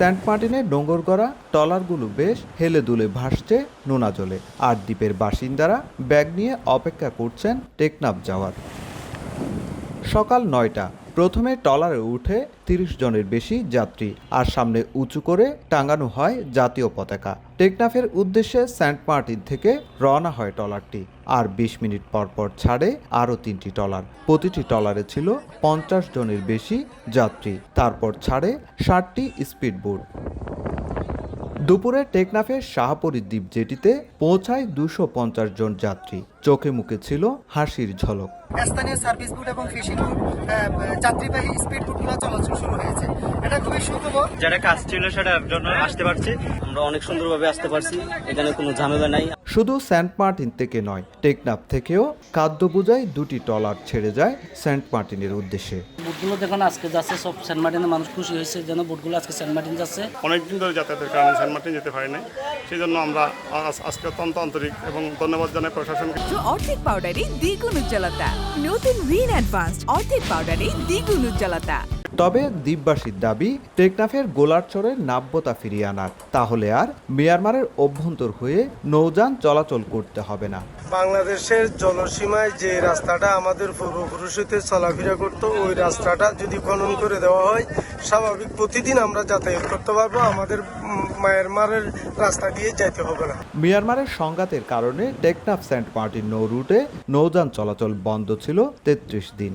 Saint মার্টিনের ডোঙ্গর করা, ট্রলারগুলো বেশ হেলে দুলে ভাসছে নোনা জলে। আর দ্বীপের বাসিন্দারা ব্যাগ নিয়ে অপেক্ষা করছেন টেকনাফ যাওয়ার। সকাল নয়টা প্রথমে টলারে উঠে তিরিশ জনের বেশি যাত্রী, আর সামনে উঁচু করে টাঙানো হয় জাতীয় পতাকা। টেকনাফের উদ্দেশ্যে সেন্ট মার্টিন থেকে রওনা হয় টলারটি আর বিশ মিনিট পর পর ছাড়ে আরও তিনটি টলার প্রতিটি টলারে ছিল পঞ্চাশ জনের বেশি যাত্রী, তারপর ছাড়ে ষাটটি স্পিডবোট দুপুরে টেকনাফের শাহপুরী দ্বীপ জেটিতে পৌঁছায় দুশো পঞ্চাশ জন যাত্রী। চোখে মুখে ছিল হাসির ঝলক। স্থানীয় সার্ভিস বুট এবং ফিশিং যাত্রীবাহী স্পিড বুটগুলো চলাচল শুরু হয়েছে। যেটা কাজ ছিল সেটার জন্য আসতে পারছি। আমরা অনেক সুন্দরভাবে আসতে পারছি এখানে কোনো ঝামেলা নাই। শুধু সেন্ট মার্টিন থেকে নয় টেকনাফ থেকেও খাদ্য বোঝাই দুটি ট্রলার ছেড়ে যায় সেন্ট মার্টিনের উদ্দেশ্যে। বুটগুলো দেখুন আজকে যাচ্ছে সব সেন্ট মার্টিনের মানুষ খুশি হয়েছে যেন বুটগুলো আজকে সেন্ট মার্টিন যাচ্ছে। অনেকদিন ধরে যাতায়াতের কারণে সেন্ট মার্টিন যেতে পারি নাই। সেই জন্য আমরা আজকে অত্যন্ত আন্তরিক এবং ধন্যবাদ জানাই প্রশাসনকে। অর্ধেক পাউডারে দ্বিগুণ উজ্জ্বলতা। নতুন রিন অ্যাডভান্সড অর্ধেক পাউডারে দ্বিগুণ উজ্জ্বলতা। তবে দ্বীপবাসীর দাবি টেকনাফের গোলার গোলারচরের নাব্যতা ফিরিয়ে আনার। তাহলে আর মিয়ানমারের অভ্যন্তর হয়ে নৌযান চলাচল করতে হবে না। বাংলাদেশের জলসীমায় যে রাস্তাটা আমাদের পূর্বপুরুষতে চলাফেরা করতো ওই রাস্তাটা যদি খনন করে দেওয়া হয় স্বাভাবিক প্রতিদিন আমরা যাতায়াত করতে পারব। আমাদের মায়ানমারের রাস্তা দিয়ে যাইতে হবে না। মিয়ানমারের সংঘাতের কারণে টেকনাফ সেন্ট মার্টিন নৌ রুটে নৌযান চলাচল বন্ধ ছিল তেত্রিশ দিন।